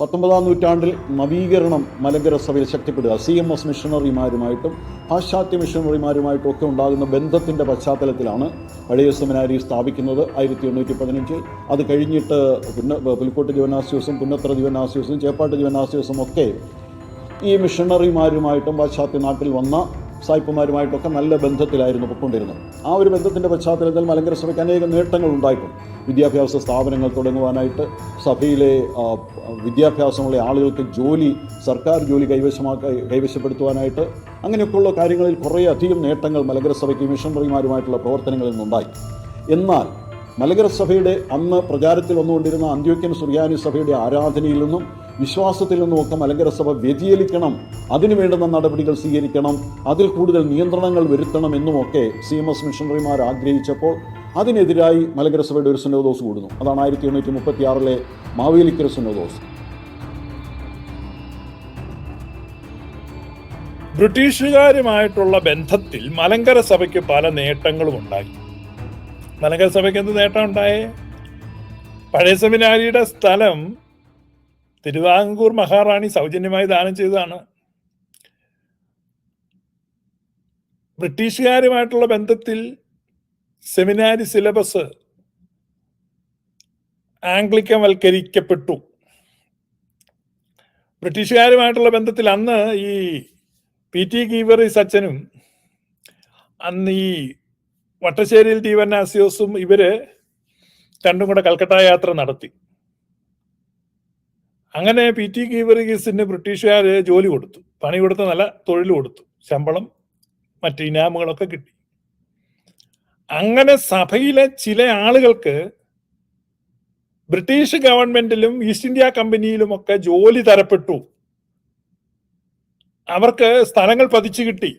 പത്തൊമ്പതാം നൂറ്റാണ്ടിൽ നവീകരണം മലങ്കര സഭയിൽ ശക്തിപ്പെടുക. സി എം എസ് മിഷണറിമാരുമായിട്ടും പാശ്ചാത്യ മിഷണറിമാരുമായിട്ടും ഒക്കെ ഉണ്ടാകുന്ന ബന്ധത്തിന്റെ പശ്ചാത്തലത്തിലാണ് പഴയ സെമിനാരി സ്ഥാപിക്കുന്നത് ആയിരത്തി എണ്ണൂറ്റി പതിനഞ്ചിൽ അത് കഴിഞ്ഞിട്ട് പുന്ന പുലിക്കോട്ട് ജീവനാശ്വാസം പുന്നത്ര ജീവനാശ്വാസം ചേപ്പാട്ട് ജീവനാശ്വാസം ഒക്കെ ഈ മിഷണറിമാരുമായിട്ടും പാശ്ചാത്യ നാട്ടിൽ വന്ന സായിപ്പുമാരുമായിട്ടൊക്കെ നല്ല ബന്ധത്തിലായിരുന്നു പൊക്കൊണ്ടിരുന്നത് ആ ഒരു ബന്ധത്തിന്റെ പശ്ചാത്തലത്തിൽ മലങ്കര സഭയ്ക്ക് അനേകം നേട്ടങ്ങൾ ഉണ്ടായിട്ടുണ്ട്. വിദ്യാഭ്യാസ സ്ഥാപനങ്ങൾ തുടങ്ങുവാനായിട്ട് സഭയിലെ വിദ്യാഭ്യാസമുള്ള ആളുകൾക്ക് ജോലി സർക്കാർ ജോലി കൈവശമാക്ക കൈവശപ്പെടുത്തുവാനായിട്ട് അങ്ങനെയൊക്കെയുള്ള കാര്യങ്ങളിൽ കുറേ അധികം നേട്ടങ്ങൾ മലങ്കര സഭയ്ക്ക് മിഷണറിമാരുമായിട്ടുള്ള പ്രവർത്തനങ്ങളിൽ നിന്നുണ്ടായി. എന്നാൽ മലങ്കര സഭയുടെ അന്ന് പ്രചാരത്തിൽ വന്നുകൊണ്ടിരുന്ന അന്ത്യോക്യൻ സുറിയാനി സഭയുടെ ആരാധനയിൽ നിന്നും വിശ്വാസത്തിൽ നിന്നുമൊക്കെ മലങ്കര സഭ വ്യതിചലിക്കണം. അതിനു വേണ്ടുന്ന നടപടികൾ സ്വീകരിക്കണം. അതിൽ കൂടുതൽ നിയന്ത്രണങ്ങൾ വരുത്തണം എന്നുമൊക്കെ സി എം എസ് മിഷണറിമാർ ആഗ്രഹിച്ചപ്പോൾ അതിനെതിരായി മലങ്കരസഭയുടെ ഒരു സുനോദോസ് കൂടുന്നു. അതാണ് ആയിരത്തി എണ്ണൂറ്റി മുപ്പത്തി ആറിലെ മാവേലിക്കര സുനോദോസ്. ബ്രിട്ടീഷുകാരുമായിട്ടുള്ള ബന്ധത്തിൽ മലങ്കര സഭയ്ക്ക് പല നേട്ടങ്ങളും ഉണ്ടായി. മലങ്കര സഭയ്ക്ക് എന്ത് നേട്ടം ഉണ്ടായേ? പഴയ സെമിനാരിയുടെ സ്ഥലം തിരുവിതാംകൂർ മഹാറാണി സൗജന്യമായി ദാനം ചെയ്തതാണ്. ബ്രിട്ടീഷുകാരുമായിട്ടുള്ള ബന്ധത്തിൽ സെമിനാരി സിലബസ് ആംഗ്ലിക്കവൽക്കരിക്കപ്പെട്ടു ബ്രിട്ടീഷുകാരുമായിട്ടുള്ള ബന്ധത്തിൽ അന്ന് ഈ പി ടി ഗീവറി സച്ചനും അന്ന് ഈ വട്ടശ്ശേരിയിൽ ദീവനാസിയോസും ഇവർ രണ്ടും കൂടെ കൽക്കട്ട യാത്ര നടത്തി. അങ്ങനെ പി ടി ഗീവറിഗീസിന് ബ്രിട്ടീഷുകാർ ജോലി കൊടുത്തു. പണി കൊടുത്ത നല്ല തൊഴിൽ കൊടുത്തു. ശമ്പളം മറ്റ് ഇനാമുകളൊക്കെ കിട്ടി. അങ്ങനെ സഭയിലെ ചില ആളുകൾക്ക് ബ്രിട്ടീഷ് ഗവൺമെന്റിലും ഈസ്റ്റ് ഇന്ത്യ കമ്പനിയിലും ഒക്കെ ജോലി തരപ്പെട്ടു. അവർക്ക് സ്ഥലങ്ങൾ പതിച്ചു കിട്ടി.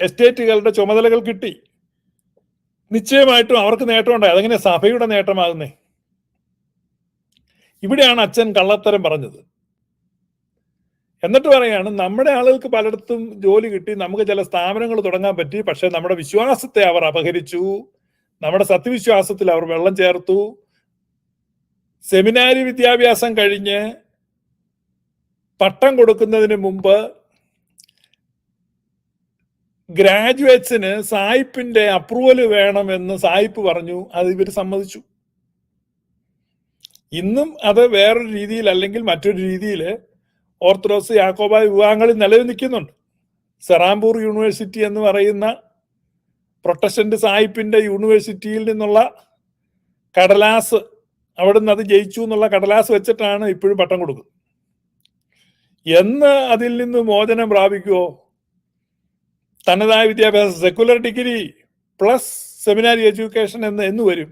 എസ്റ്റേറ്റുകളുടെ ചുമതലകൾ കിട്ടി. നിശ്ചയമായിട്ടും അവർക്ക് നേട്ടമുണ്ടായി. അതെങ്ങനെ സഭയുടെ നേട്ടമാകുന്നേ? ഇവിടെയാണ് അച്ഛൻ കള്ളത്തരം പറഞ്ഞത്. എന്നിട്ട് പറയാണ് നമ്മുടെ ആളുകൾക്ക് പലയിടത്തും ജോലി കിട്ടി നമുക്ക് ചില സ്ഥാപനങ്ങൾ തുടങ്ങാൻ പറ്റി പക്ഷെ നമ്മുടെ വിശ്വാസത്തെ അവർ അപഹരിച്ചു നമ്മുടെ സത്യവിശ്വാസത്തിൽ അവർ വെള്ളം ചേർത്തു സെമിനാരി വിദ്യാഭ്യാസം കഴിഞ്ഞ് പട്ടം കൊടുക്കുന്നതിന് മുമ്പ് ഗ്രാജുവേറ്റ്സിന് സായിപ്പിന്റെ അപ്രൂവൽ വേണമെന്ന് സായിപ്പ് പറഞ്ഞു അത് ഇവർ സമ്മതിച്ചു. ഇന്നും അത് വേറൊരു രീതിയിൽ അല്ലെങ്കിൽ മറ്റൊരു രീതിയിൽ ഓർത്തഡോക്സ് യാക്കോബായ വിഭാഗങ്ങളിൽ നിലനിൽക്കുന്നുണ്ട് നിൽക്കുന്നുണ്ട്. സെറാംപൂർ യൂണിവേഴ്സിറ്റി എന്ന് പറയുന്ന പ്രൊട്ടസ്റ്റന്റ് സായിപ്പിന്റെ യൂണിവേഴ്സിറ്റിയിൽ നിന്നുള്ള കടലാസ് അവിടുന്ന് അത് ജയിച്ചു എന്നുള്ള കടലാസ് വെച്ചിട്ടാണ് ഇപ്പോഴും പട്ടം കൊടുക്കുന്നത്. എന്ന് അതിൽ നിന്ന് മോചനം പ്രാപിക്കുമോ തനതായ വിദ്യാഭ്യാസം secular degree plus seminary education എന്ന് എന്ന് വരും?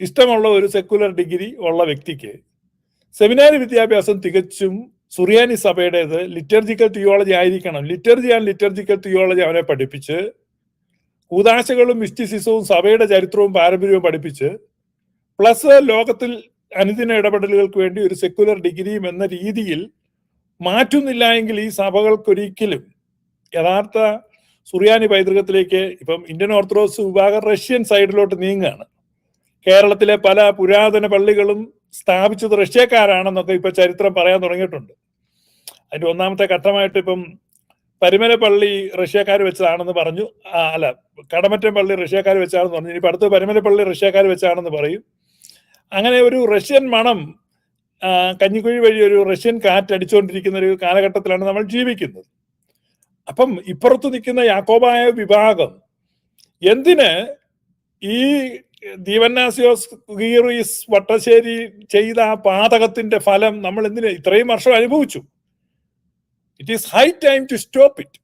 ഇഷ്ടമുള്ള ഒരു സെക്കുലർ ഡിഗ്രി ഉള്ള വ്യക്തിക്ക് സെമിനാരി വിദ്യാഭ്യാസം തികച്ചും സുറിയാനി സഭയുടേത് ലിറ്റർജിക്കൽ തിയോളജി ആയിരിക്കണം. ലിറ്റർജി ആൻഡ് ലിറ്റർജിക്കൽ തിയോളജി അവനെ പഠിപ്പിച്ച് കൂതാശകളും മിസ്റ്റിസിസവും സഭയുടെ ചരിത്രവും പാരമ്പര്യവും പഠിപ്പിച്ച് പ്ലസ് ലോകത്തിൽ അനുദിന ഇടപെടലുകൾക്ക് വേണ്ടി ഒരു സെക്കുലർ ഡിഗ്രിയും എന്ന രീതിയിൽ മാറ്റുന്നില്ല എങ്കിൽ ഈ സഭകൾക്കൊരിക്കലും യഥാർത്ഥ സുറിയാനി പൈതൃകത്തിലേക്ക് ഇപ്പം ഇന്ത്യൻ ഓർത്തഡോക്സ് വിഭാഗം റഷ്യൻ സൈഡിലോട്ട് നീങ്ങുകയാണ്. കേരളത്തിലെ പല പുരാതന പള്ളികളും സ്ഥാപിച്ചത് റഷ്യക്കാരാണെന്നൊക്കെ ഇപ്പൊ ചരിത്രം പറയാൻ തുടങ്ങിയിട്ടുണ്ട്. അതിന്റെ ഒന്നാമത്തെ ഘട്ടമായിട്ട് ഇപ്പം പരിമല പള്ളി റഷ്യക്കാർ വെച്ചതാണെന്ന് പറഞ്ഞു. അല്ല കടമറ്റം പള്ളി റഷ്യക്കാർ വെച്ചാണെന്ന് പറഞ്ഞു. ഇനി അടുത്ത് പരിമല പള്ളി റഷ്യക്കാർ വെച്ചാണെന്ന് പറയും. അങ്ങനെ ഒരു റഷ്യൻ മണം കഞ്ഞിക്കുഴി വഴി ഒരു റഷ്യൻ കാറ്റ് അടിച്ചുകൊണ്ടിരിക്കുന്ന ഒരു കാലഘട്ടത്തിലാണ് നമ്മൾ ജീവിക്കുന്നത്. അപ്പം ഇപ്പുറത്ത് നിൽക്കുന്ന യാക്കോബായ വിഭാഗം എന്തിന് ഈ ദീവന്നാസിയോസ് ഗീറീസ് വട്ടശ്ശേരി ചെയ്ത ആ പാതകത്തിന്റെ ഫലം നമ്മൾ എന്തിന് ഇത്രയും വർഷം അനുഭവിച്ചു? It is high time to stop it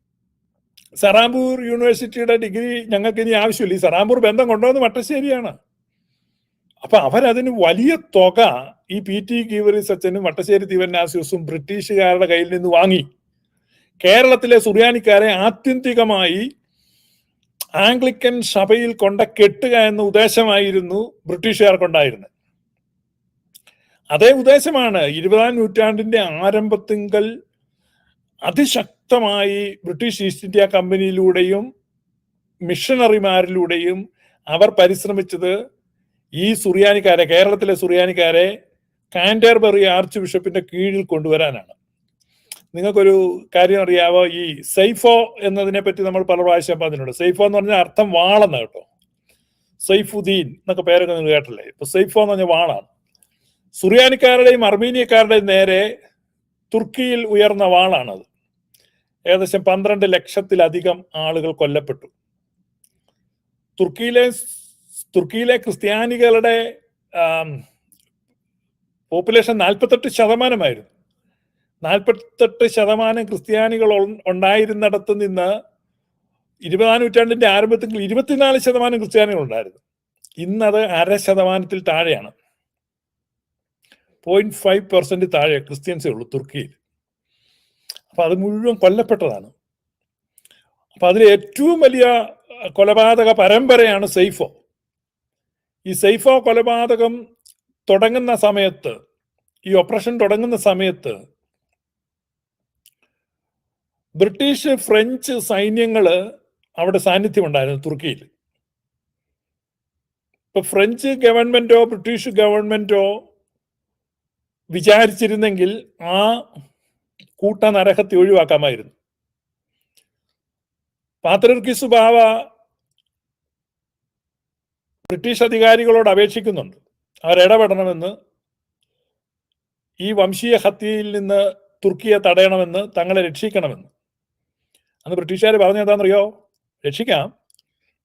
Serampore യൂണിവേഴ്സിറ്റിയുടെ ഡിഗ്രി ഞങ്ങൾക്ക് ഇനി ആവശ്യമില്ല. ഈ സറാംപൂർ ബന്ധം കൊണ്ടുവന്ന് വട്ടശ്ശേരിയാണ്. അപ്പൊ അവരതിന് വലിയ തുക ഈ പി ടി ഗീവറി സച്ചനും വട്ടശ്ശേരി ദീപന്നാസിയോസും ബ്രിട്ടീഷുകാരുടെ കയ്യിൽ നിന്ന് വാങ്ങി. കേരളത്തിലെ സുറിയാനിക്കാരെ ആത്യന്തികമായി ആംഗ്ലിക്കൻ സഭയിൽ കൊണ്ട കെട്ടുക എന്ന ഉദ്ദേശമായിരുന്നു ബ്രിട്ടീഷുകാർക്കുണ്ടായിരുന്നത്. അതേ ഉദ്ദേശമാണ് ഇരുപതാം നൂറ്റാണ്ടിന്റെ ആരംഭത്തിങ്കൽ അതിശക്തമായി ബ്രിട്ടീഷ് ഈസ്റ്റ് ഇന്ത്യ കമ്പനിയിലൂടെയും മിഷണറിമാരിലൂടെയും അവർ പരിശ്രമിച്ചത് ഈ സുറിയാനിക്കാരെ കേരളത്തിലെ സുറിയാനിക്കാരെ കാൻഡർബറി ആർച്ച് ബിഷപ്പിന്റെ കീഴിൽ കൊണ്ടുവരാനാണ്. നിങ്ങൾക്കൊരു കാര്യം അറിയാവോ? ഈ സൈഫോ എന്നതിനെ പറ്റി നമ്മൾ പല പ്രാവശ്യം പറഞ്ഞിട്ടുണ്ട്. സൈഫോ എന്ന് പറഞ്ഞാൽ അർത്ഥം വാളെന്ന് കേട്ടോ. സൈഫുദ്ദീൻ എന്നൊക്കെ പേരൊക്കെ നിങ്ങൾ കേട്ടല്ലേ? ഇപ്പൊ സൈഫോ എന്ന് പറഞ്ഞാൽ വാളാണ്. സുറിയാനിക്കാരുടെയും അർമീനിയക്കാരുടെയും നേരെ തുർക്കിയിൽ ഉയർന്ന വാളാണത്. ഏകദേശം പന്ത്രണ്ട് ലക്ഷത്തിലധികം ആളുകൾ കൊല്ലപ്പെട്ടു. തുർക്കിയിലെ തുർക്കിയിലെ ക്രിസ്ത്യാനികളുടെ പോപ്പുലേഷൻ നാൽപ്പത്തെട്ട് ശതമാനമായിരുന്നു. നാൽപ്പത്തെട്ട് ശതമാനം ക്രിസ്ത്യാനികൾ ഉണ്ടായിരുന്നിടത്ത് നിന്ന് ഇരുപതാം നൂറ്റാണ്ടിന്റെ ആരംഭത്തിൽ ഇരുപത്തിനാല് ശതമാനം ക്രിസ്ത്യാനികൾ ഉണ്ടായിരുന്നു. ഇന്നത് അര ശതമാനത്തിൽ താഴെയാണ്. പോയിന്റ് ഫൈവ് പെർസെന്റ് താഴെ ക്രിസ്ത്യൻസേ ഉള്ളൂ തുർക്കിയിൽ. അപ്പൊ അത് മുഴുവൻ കൊല്ലപ്പെട്ടതാണ്. അപ്പൊ അതിൽ ഏറ്റവും വലിയ കൊലപാതക പരമ്പരയാണ് സെയ്ഫോ ഈ സെയ്ഫോ കൊലപാതകം തുടങ്ങുന്ന സമയത്ത് ഈ ഓപ്പറേഷൻ തുടങ്ങുന്ന സമയത്ത് ബ്രിട്ടീഷ് ഫ്രഞ്ച് സൈന്യങ്ങൾ അവിടെ സാന്നിധ്യമുണ്ടായിരുന്നു തുർക്കിയിൽ. ഇപ്പൊ ഫ്രഞ്ച് ഗവൺമെന്റോ ബ്രിട്ടീഷ് ഗവൺമെന്റോ വിചാരിച്ചിരുന്നെങ്കിൽ ആ കൂട്ട നരഹത്തെ ഒഴിവാക്കാമായിരുന്നു. പാത്രർക്കിസ് ബാവ ബ്രിട്ടീഷ് അധികാരികളോട് അപേക്ഷിക്കുന്നുണ്ട്. അവരിടപെടണമെന്ന് ഈ വംശീയ ഹത്യയിൽ നിന്ന് തുർക്കിയെ തടയണമെന്ന് തങ്ങളെ രക്ഷിക്കണമെന്ന്. അന്ന് ബ്രിട്ടീഷുകാർ പറഞ്ഞു എന്താണെന്നറിയോ? രക്ഷിക്കാം.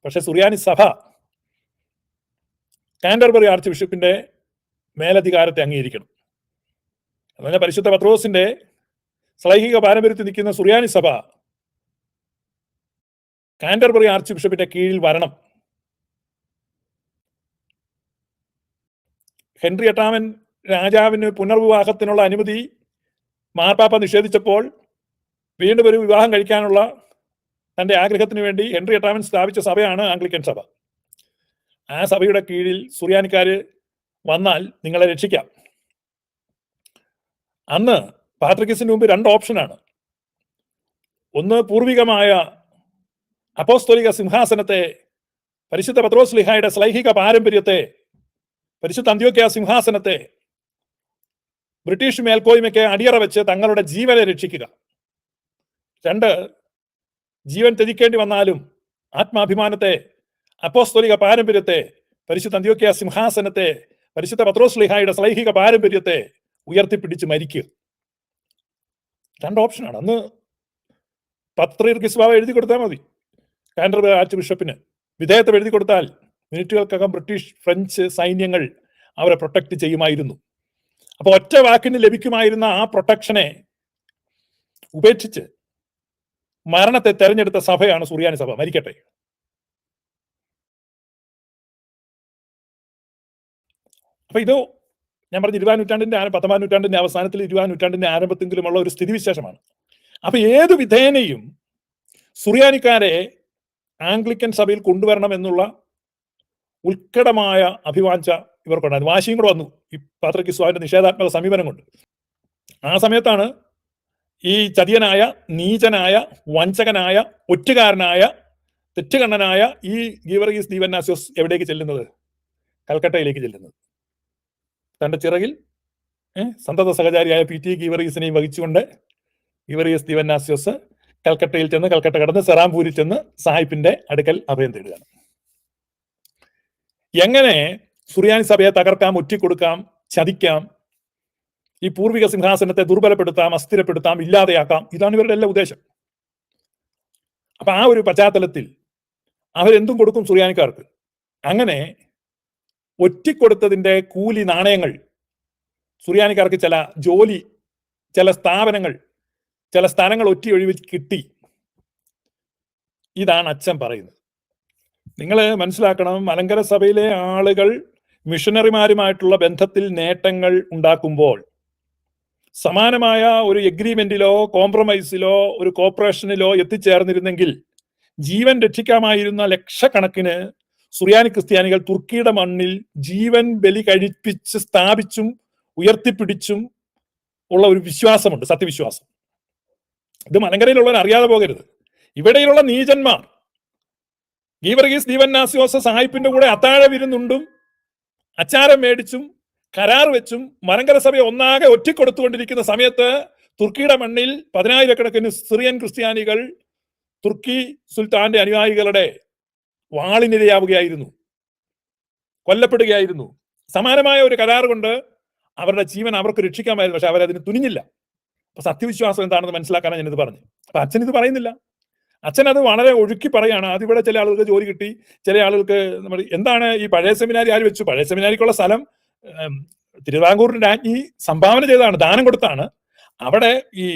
പക്ഷെ സുറിയാനി സഭ കാൻഡർബറി ആർച്ച് ബിഷപ്പിന്റെ മേലധികാരത്തെ അംഗീകരിക്കണം. അതുപോലെ പരിശുദ്ധ പത്രോസിന്റെ സ്ലൈഹിക പാരമ്പര്യത്തിൽ നിൽക്കുന്ന സുറിയാനി സഭ കാൻഡർബറി ആർച്ച് ബിഷപ്പിന്റെ കീഴിൽ വരണം. ഹെൻറി എട്ടാമൻ രാജാവിന് പുനർവിവാഹത്തിനുള്ള അനുമതി മാർപ്പാപ്പ നിഷേധിച്ചപ്പോൾ വീണ്ടും ഒരു വിവാഹം കഴിക്കാനുള്ള തന്റെ ആഗ്രഹത്തിന് വേണ്ടി ഹെൻറി എട്ടാമൻ സ്ഥാപിച്ച സഭയാണ് ആംഗ്ലിക്കൻ സഭ. ആ സഭയുടെ കീഴിൽ സുറിയാനിക്കാർ വന്നാൽ നിങ്ങളെ രക്ഷിക്കാം. അന്ന് പാട്രിക്കിസിന് മുമ്പ് രണ്ട് ഓപ്ഷനാണ് ഒന്ന് പൂർവികമായ അപ്പോസ്തോലിക സിംഹാസനത്തെ പരിശുദ്ധ പത്രോസ് ലിഹായുടെ സ്ലൈഹിക പാരമ്പര്യത്തെ പരിശുദ്ധ അന്ത്യോക്യ സിംഹാസനത്തെ ബ്രിട്ടീഷ് മേൽക്കോയ്മയ്ക്ക് അടിയറ വെച്ച് തങ്ങളുടെ ജീവനെ രക്ഷിക്കുക. രണ്ട് ജീവൻ ത്യജിക്കേണ്ടി വന്നാലും ആത്മാഭിമാനത്തെ അപ്പോസ്തോലിക പാരമ്പര്യത്തെ പരിശുദ്ധ അന്ത്യോക്യ സിംഹാസനത്തെ പരിശുദ്ധ പത്രോസ്ലിഹായുടെ സ്ലൈഹിക പാരമ്പര്യത്തെ ഉയർത്തിപ്പിടിച്ച് മരിക്കുക. രണ്ട് ഓപ്ഷനാണ് അന്ന് പത്രീർക്കിസ്വാവ എഴുതി കൊടുത്താൽ മതി. കാൻഡർ ആർച്ച് ബിഷപ്പിന്. വിധേയത്വം എഴുതി കൊടുത്താൽ മിനിറ്റുകൾക്കകം ബ്രിട്ടീഷ് ഫ്രഞ്ച് സൈന്യങ്ങൾ അവരെ പ്രൊട്ടക്ട് ചെയ്യുമായിരുന്നു. അപ്പൊ ഒറ്റ വാക്കിന് ലഭിക്കുമായിരുന്ന ആ പ്രൊട്ടക്ഷനെ ഉപേക്ഷിച്ച് മരണത്തെ തെരഞ്ഞെടുത്ത സഭയാണ് സുറിയാനി സഭ. മരിക്കട്ടെ. അപ്പൊ ഇത് ഞാൻ പറഞ്ഞ ഇരുപതാം നൂറ്റാണ്ടിന്റെ പത്തൊമ്പതാം നൂറ്റാണ്ടിന്റെ അവസാനത്തിൽ ഇരുപതാം നൂറ്റാണ്ടിന്റെ ആരംഭത്തെങ്കിലുമുള്ള ഒരു സ്ഥിതിവിശേഷമാണ് അപ്പൊ ഏത് വിധേനയും സുറിയാനിക്കാരെ ആംഗ്ലിക്കൻ സഭയിൽ കൊണ്ടുവരണം എന്നുള്ള ഉത്കടമായ അഭിവാഞ്ച ഇവർക്കുണ്ടായിരുന്നു. വാശിയും കൂടെ വന്നു. ഈ പാത്രക്കിസ്വാവിന്റെ നിഷേധാത്മക സമീപനം കൊണ്ട് ആ സമയത്താണ് ഈ ചതിയനായ നീചനായ വഞ്ചകനായ ഒറ്റുകാരനായ തെറ്റുകണ്ണനായ ഈ ഗീവർഗീസ് ദീപന്നാസ്യോസ് എവിടേക്ക് ചെല്ലുന്നത്? കൽക്കട്ടയിലേക്ക് ചെല്ലുന്നത്. തന്റെ ചിറകിൽ സന്തത സഹചാരിയായ പി ടി ഗീവർഗീസിനെയും വഹിച്ചുകൊണ്ട് ഗീവർഗീസ് ദീപന്നാസ്യോസ് കൽക്കട്ടയിൽ ചെന്ന് കൽക്കട്ട കടന്ന് സെറാംപൂരിൽ ചെന്ന് സാഹിബിന്റെ അടുക്കൽ അഭയം തേടുകയാണ്. എങ്ങനെ സുറിയാനി സഭയെ തകർക്കാം ഒറ്റിക്കൊടുക്കാം ചതിക്കാം ഈ പൂർവിക സിംഹാസനത്തെ ദുർബലപ്പെടുത്താം അസ്ഥിരപ്പെടുത്താം ഇല്ലാതെയാക്കാം. ഇതാണ് ഇവരുടെ എല്ലാ ഉദ്ദേശം. അപ്പൊ ആ ഒരു പശ്ചാത്തലത്തിൽ അവരെന്തും കൊടുക്കും സുറിയാനിക്കാർക്ക്? അങ്ങനെ ഒറ്റിക്കൊടുത്തതിന്റെ കൂലി നാണയങ്ങൾ സുറിയാനിക്കാർക്ക് ചില ജോലി ചില സ്ഥാപനങ്ങൾ ചില സ്ഥലങ്ങൾ ഒറ്റി ഒഴിവ് കിട്ടി. ഇതാണ് അച്ഛൻ പറയുന്നത്. നിങ്ങൾ മനസ്സിലാക്കണം മലങ്കര സഭയിലെ ആളുകൾ മിഷണറിമാരുമായിട്ടുള്ള ബന്ധത്തിൽ നേട്ടങ്ങൾ ഉണ്ടാക്കുമ്പോൾ സമാനമായ ഒരു എഗ്രിമെന്റിലോ കോംപ്രമൈസിലോ ഒരു കോപ്പറേഷനിലോ എത്തിച്ചേർന്നിരുന്നെങ്കിൽ ജീവൻ രക്ഷിക്കാമായിരുന്ന ലക്ഷക്കണക്കിന് സുറിയാനി ക്രിസ്ത്യാനികൾ തുർക്കിയുടെ മണ്ണിൽ ജീവൻ ബലി കഴിപ്പിച്ച് സ്ഥാപിച്ചും ഉയർത്തിപ്പിടിച്ചും ഉള്ള ഒരു വിശ്വാസമുണ്ട് സത്യവിശ്വാസം. ഇത് മലങ്കരയിലുള്ളവർ അറിയാതെ പോകരുത്. ഇവിടെയുള്ള നീചന്മാർ ഗീവർഗീസ് ദീവന്നാസിയോസ സാഹിബിന്റെ കൂടെ അത്താഴ വിരുന്നുണ്ടും അച്ചാരം മേടിച്ചും കരാർ വെച്ചും മലങ്കര സഭയെ ഒന്നാകെ ഒറ്റിക്കൊടുത്തുകൊണ്ടിരിക്കുന്ന സമയത്ത് തുർക്കിയുടെ മണ്ണിൽ പതിനായിരക്കണക്കിന് സിറിയൻ ക്രിസ്ത്യാനികൾ തുർക്കി സുൽത്താന്റെ അനുയായികളുടെ വാളിനിരയാവുകയായിരുന്നു. കൊല്ലപ്പെടുകയായിരുന്നു. സമാനമായ ഒരു കരാർ കൊണ്ട് അവരുടെ ജീവൻ അവർക്ക് രക്ഷിക്കാമായിരുന്നു. പക്ഷെ അവരതിന് തുനിഞ്ഞില്ല. അപ്പൊ സത്യവിശ്വാസം എന്താണെന്ന് മനസ്സിലാക്കാനാണ് ഞാനിത് പറഞ്ഞു അപ്പൊ അച്ഛൻ ഇത് പറയുന്നില്ല. അച്ഛൻ അത് വളരെ ഒഴുക്കി പറയാണ്. അതിവിടെ ചില ആളുകൾക്ക് ജോലി കിട്ടി. ചില ആളുകൾക്ക് എന്താണ് ഈ പഴയ സെമിനാരി ആര് വെച്ചു? പഴയ സെമിനാരിക്കുള്ള സ്ഥലം ഉം, തിരുവിതാംകൂറിന്റെ രാജ്ഞി സംഭാവന ചെയ്തതാണ് ദാനം കൊടുത്താണ്. അവിടെ ഈ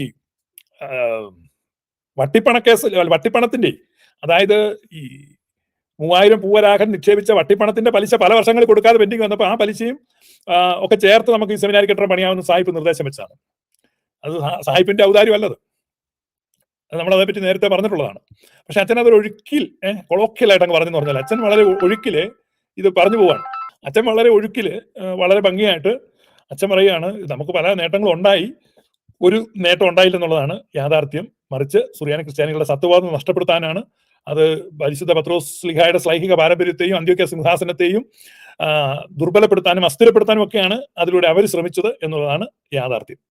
വട്ടിപ്പണക്കേസ് വട്ടിപ്പണത്തിന്റെ അതായത് ഈ മൂവായിരം പൂവരാഹൻ നിക്ഷേപിച്ച വട്ടിപ്പണത്തിന്റെ പലിശ പല വർഷങ്ങളിൽ കൊടുക്കാതെ പെൻഡിങ് വന്നപ്പോൾ ആ പലിശയും ഒക്കെ ചേർത്ത് നമുക്ക് ഈ സെമിനാരി കെട്ടിടം പണിയാവുന്ന സാഹിബ് നിർദ്ദേശം വെച്ചാണ്. അത് സാഹിബിന്റെ ഔദാര്യം അല്ലത് അത് നമ്മൾ അതേപറ്റി നേരത്തെ പറഞ്ഞിട്ടുള്ളതാണ്. പക്ഷെ അച്ഛൻ അതൊരു ഒഴുക്കിൽ കൊളോക്കിയലായിട്ട് അങ്ങ് പറഞ്ഞെന്ന് പറഞ്ഞാൽ അച്ഛൻ വളരെ ഒഴുക്കിൽ ഇത് പറഞ്ഞു പോവാണ്. അച്ഛൻ വളരെ ഒഴുക്കിൽ വളരെ ഭംഗിയായിട്ട് അച്ഛൻ പറയുകയാണ് നമുക്ക് പല നേട്ടങ്ങളും ഉണ്ടായി. ഒരു നേട്ടം ഉണ്ടായില്ലെന്നുള്ളതാണ് യാഥാർത്ഥ്യം. മറിച്ച് സുറിയാനി ക്രിസ്ത്യാനികളുടെ സത്വവാദം നഷ്ടപ്പെടുത്താനാണ് അത് പരിശുദ്ധ പത്രോസ് ശ്ലൈഹിക പാരമ്പര്യത്തെയും അന്ത്യോക്യ സിംഹാസനത്തെയും ദുർബലപ്പെടുത്താനും അസ്ഥിരപ്പെടുത്താനും ഒക്കെയാണ് അതിലൂടെ അവർ ശ്രമിച്ചത് എന്നുള്ളതാണ് യാഥാർത്ഥ്യം.